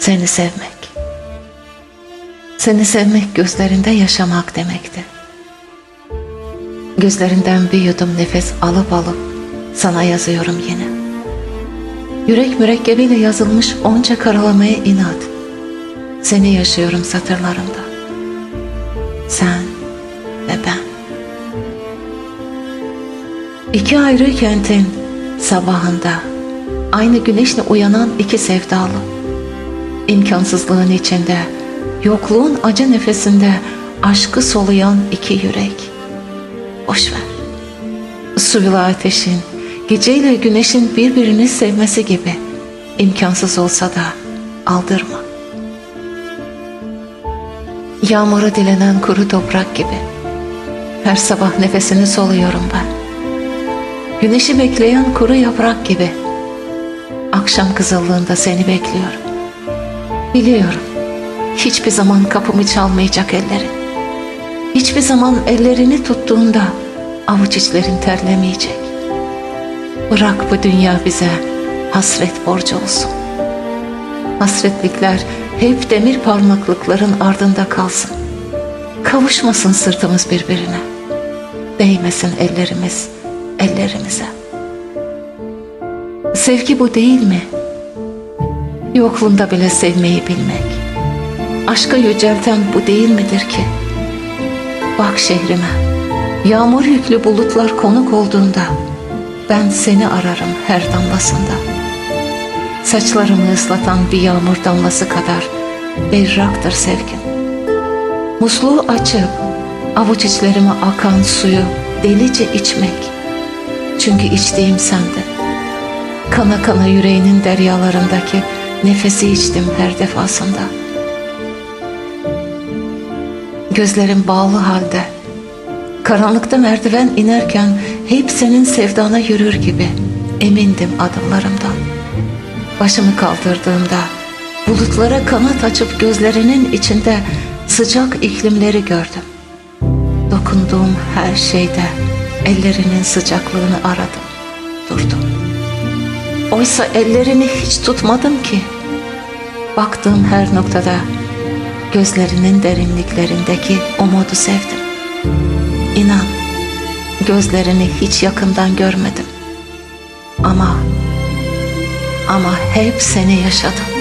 Seni sevmek. Seni sevmek gözlerinde yaşamak demekti. Gözlerinden bir yudum nefes alıp alıp sana yazıyorum yine. Yürek mürekkebiyle yazılmış onca karalamaya inat. Seni yaşıyorum satırlarımda. Sen ve ben. İki ayrı kentin sabahında aynı güneşle uyanan iki sevdalı. İmkansızlığın içinde, yokluğun acı nefesinde aşkı soluyan iki yürek. Boş ver. Suyla ateşin, geceyle güneşin birbirini sevmesi gibi imkansız olsa da aldırma. Yağmura dilenen kuru toprak gibi. Her sabah nefesini soluyorum ben. Güneşi bekleyen kuru yaprak gibi. Akşam kızıllığında seni bekliyorum. Biliyorum. Hiçbir zaman kapımı çalmayacak ellerin. Hiçbir zaman ellerini tuttuğunda avuç içlerin terlemeyecek. Bırak bu dünya bize hasret borcu olsun. Hasretlikler hep demir parmaklıkların ardında kalsın. Kavuşmasın sırtımız birbirine. Değmesin ellerimiz ellerimize. Sevgi bu değil mi? Yokluğunda bile sevmeyi bilmek. Aşkı yücelten bu değil midir ki? Bak şehrime, yağmur yüklü bulutlar konuk olduğunda ben seni ararım her damlasında. Saçlarımı ıslatan bir yağmur damlası kadar berraktır sevgim. Musluğu açıp avuç içlerime akan suyu delice içmek. Çünkü içtiğim sendin. Kana kana yüreğinin deryalarındaki nefesi içtim her defasında. Gözlerim bağlı halde. Karanlıkta merdiven inerken hep senin sevdana yürür gibi emindim adımlarımdan. Başımı kaldırdığımda bulutlara kanat açıp gözlerinin içinde sıcak iklimleri gördüm. Dokunduğum her şeyde ellerinin sıcaklığını aradım, durdum. Oysa ellerini hiç tutmadım ki. Baktığım her noktada gözlerinin derinliklerindeki umudu sevdim. İnan, gözlerini hiç yakından görmedim. Ama, ama hep seni yaşadım.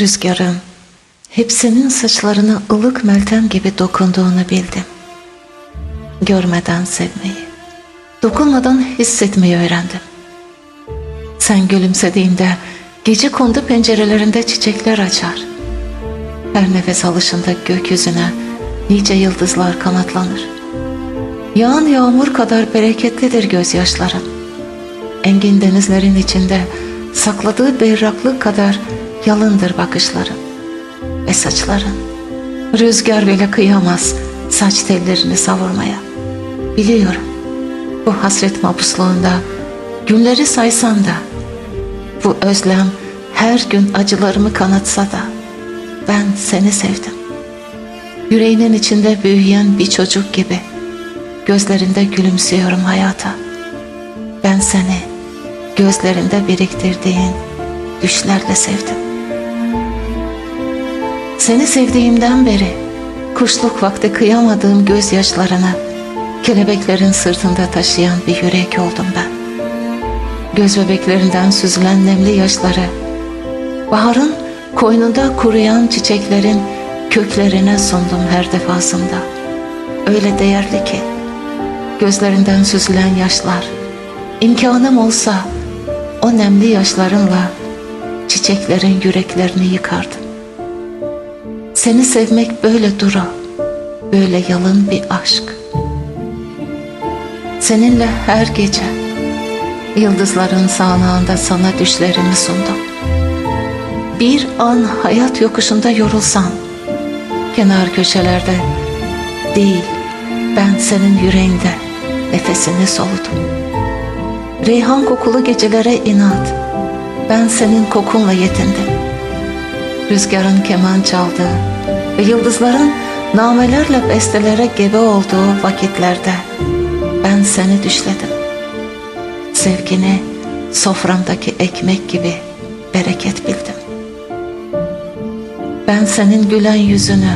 Rüzgarın hep senin saçlarına ılık meltem gibi dokunduğunu bildim. Görmeden sevmeyi, dokunmadan hissetmeyi öğrendim. Sen gülümsediğinde gece kondu pencerelerinde çiçekler açar. Her nefes alışında gökyüzüne nice yıldızlar kanatlanır. Yağan yağmur kadar bereketlidir gözyaşların. Engin denizlerin içinde sakladığı berraklık kadar yalındır bakışların ve saçların. Rüzgar bile kıyamaz saç tellerini savurmaya. Biliyorum bu hasret mapusluğunda günleri saysam da bu özlem her gün acılarımı kanatsa da ben seni sevdim. Yüreğinin içinde büyüyen bir çocuk gibi gözlerinde gülümsüyorum hayata. Ben seni gözlerinde biriktirdiğin düşlerle sevdim. Seni sevdiğimden beri kuşluk vakti kıyamadığım gözyaşlarına kelebeklerin sırtında taşıyan bir yürek oldum ben. Göz bebeklerinden süzülen nemli yaşları, baharın koynunda kuruyan çiçeklerin köklerine sundum her defasında. öyle değerli ki. Gözlerinden süzülen yaşlar. İmkanım olsa o nemli yaşlarımla çiçeklerin yüreklerini yıkardım. Seni sevmek böyle duru, böyle yalın bir aşk. Seninle her gece yıldızların sağanağında sana düşlerimi sundum. Bir an hayat yokuşunda yorulsam, kenar köşelerde değil, ben senin yüreğinde nefesini soludum. Reyhan kokulu gecelere inat, ben senin kokunla yetindim. Rüzgarın keman çaldığı ve yıldızların namelerle bestelere gebe olduğu vakitlerde ben seni düşledim. Sevgini soframdaki ekmek gibi bereket bildim. Ben senin gülen yüzünü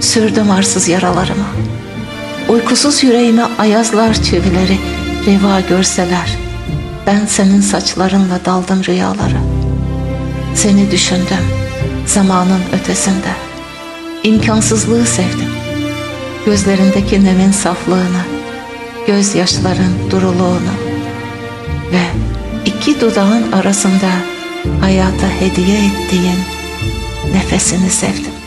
sürdüm arsız yaralarıma. Uykusuz yüreğime ayazlar çivileri reva görseler. Ben senin saçlarınla daldım rüyalara. Seni düşündüm zamanın ötesinde. İmkansızlığı sevdim. Gözlerindeki nemin saflığını, gözyaşların duruluğunu ve iki dudağın arasında hayata hediye ettiğin nefesini sevdim.